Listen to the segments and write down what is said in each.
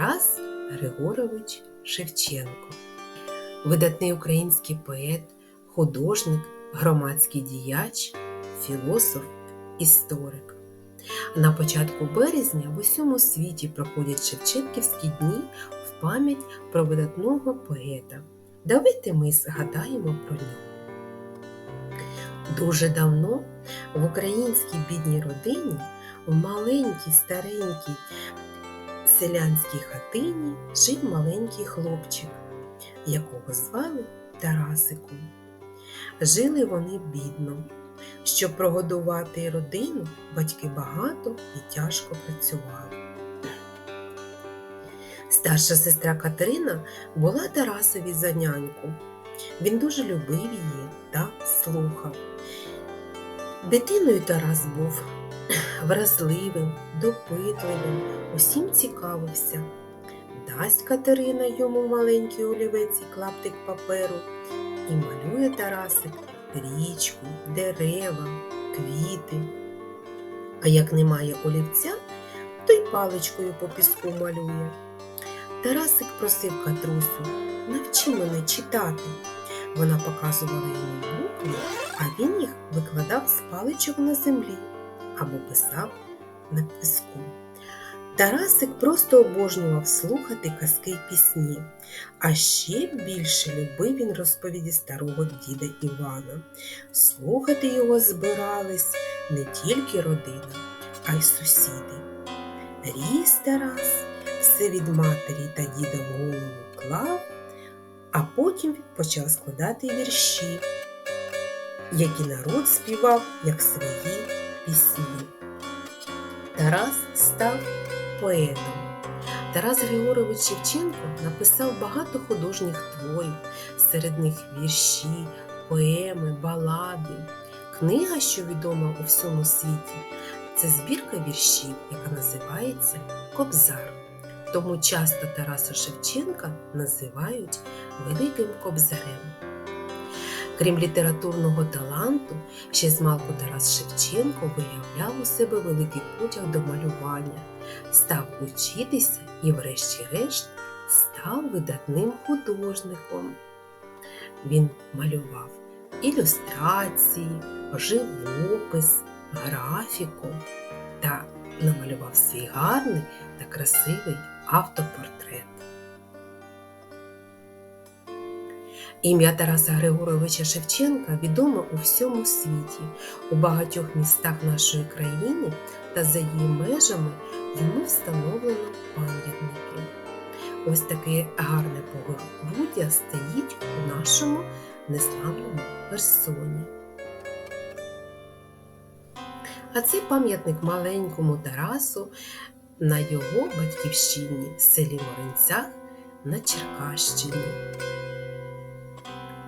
Тарас Григорович Шевченко, видатний український поет, художник, громадський діяч, філософ, історик. На початку березня в усьому світі проходять Шевченківські дні в пам'ять про видатного поета. Давайте ми згадаємо про нього. Дуже давно в українській бідній родині, в маленькій старенькій селянській хатині жив маленький хлопчик, якого звали Тарасиком. Жили вони бідно. Щоб прогодувати родину, батьки багато і тяжко працювали. Старша сестра Катерина була Тарасові за няньку. Він дуже любив її та слухав. Дитиною Тарас був вразливим, допитливим, усім цікавився. Дасть Катерина йому маленький олівець і клаптик паперу, і малює Тарасик річку, дерева, квіти. А як немає олівця, то й паличкою по піску малює. Тарасик просив Катрусю, навчи мене читати. Вона показувала йому букви, а він їх викладав з паличок на землі або писав на піску. Тарасик просто обожнював слухати казки й пісні, а ще більше любив він розповіді старого діда Івана. Слухати його збирались не тільки родина, а й сусіди. Ріс Тарас все від матері та діда в голову клав, а потім почав складати вірші, які народ співав як свої пісні. Тарас став поетом. Тарас Григорович Шевченко написав багато художніх творів, серед них вірші, поеми, балади. Книга, що відома у всьому світі, це збірка віршів, яка називається Кобзар. Тому часто Тараса Шевченка називають Великим Кобзарем. Крім літературного таланту, ще з малку Тарас Шевченко виявляв у себе великий потяг до малювання, став учитися і, врешті-решт, став видатним художником. Він малював ілюстрації, живопис, графіку та намалював свій гарний та красивий автопортрет. Ім'я Тараса Григоровича Шевченка відомо у всьому світі, у багатьох містах нашої країни та за її межами йому встановлено пам'ятники. Ось таке гарне погороддя стоїть у нашому неславному Херсоні. А це пам'ятник маленькому Тарасу на його батьківщині, селі Моринцях на Черкащині.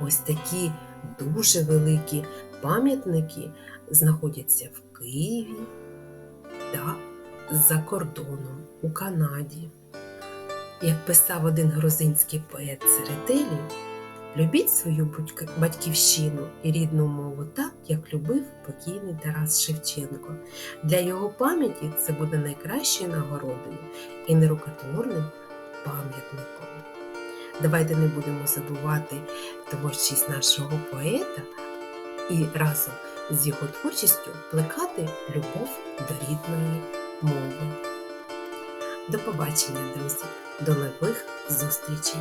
Ось такі дуже великі пам'ятники знаходяться в Києві та за кордоном у Канаді. Як писав один грузинський поет Церетелі, любіть свою батьківщину і рідну мову так, як любив покійний Тарас Шевченко. Для його пам'яті це буде найкращою нагородою і нерукотворним пам'ятником. Давайте не будемо забувати творчість нашого поета і разом з його творчістю плекати любов до рідної мови. До побачення, друзі! До нових зустрічей!